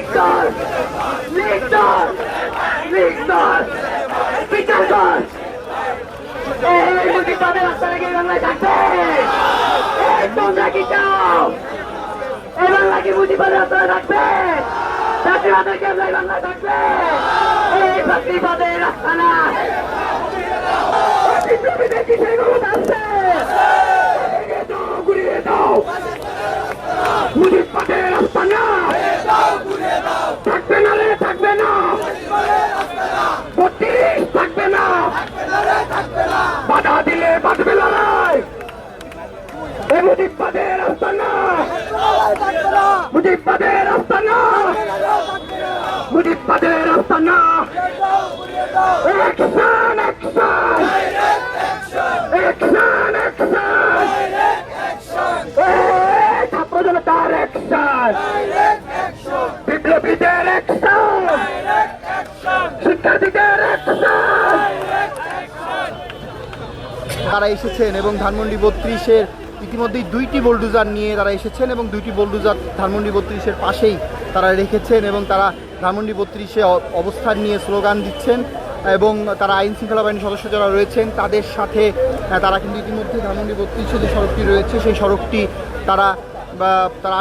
লিখতর লিখতর লিখতর কর এই মুখে তাদের রাস্তা রেখে বাংলায় থাকবে তোমরা কি চাও এই বাংলা কি মুজিবাদের রাস্তায় থাকবে চাকরিবাদের কেবলাই বাংলায় থাকবে এই চাকরিবাদের রাস্তা না বিপ্লবীদের কি সেই ক্ষমতা আছে ঘুরিয়ে দাও, ঘুরিয়ে দাও মুজিব পাটের রাস্তা না থাকবে না রে থাকবে না বত্রিশ, থাকবে না। বাধা দিলে বাঁধবে লড়াই। এ মুজিব পাটের রাস্তা না। মুজিব পাটের রাস্তা না। মুজিব পাটের রাস্তা না অ্যাকশন অ্যাকশন বিপ্লবীদের অ্যাকশন তারা এসেছেন এবং ধানমন্ডি বত্রিশের ইতিমধ্যেই দুইটি বোলডুজার নিয়ে তারা এসেছেন এবং দুইটি বোলডুজার ধানমন্ডি বত্রিশের পাশেই তারা রেখেছেন এবং তারা ধানমন্ডি বত্রিশে অবস্থান নিয়ে স্লোগান দিচ্ছেন এবং তারা আইন শৃঙ্খলা বাহিনীর সদস্য যারা রয়েছেন তাদের সাথে আহ, তারা কিন্তু ইতিমধ্যে ধানমন্ডি বত্রিশে যে সড়কটি রয়েছে সেই সড়কটি তারা তারা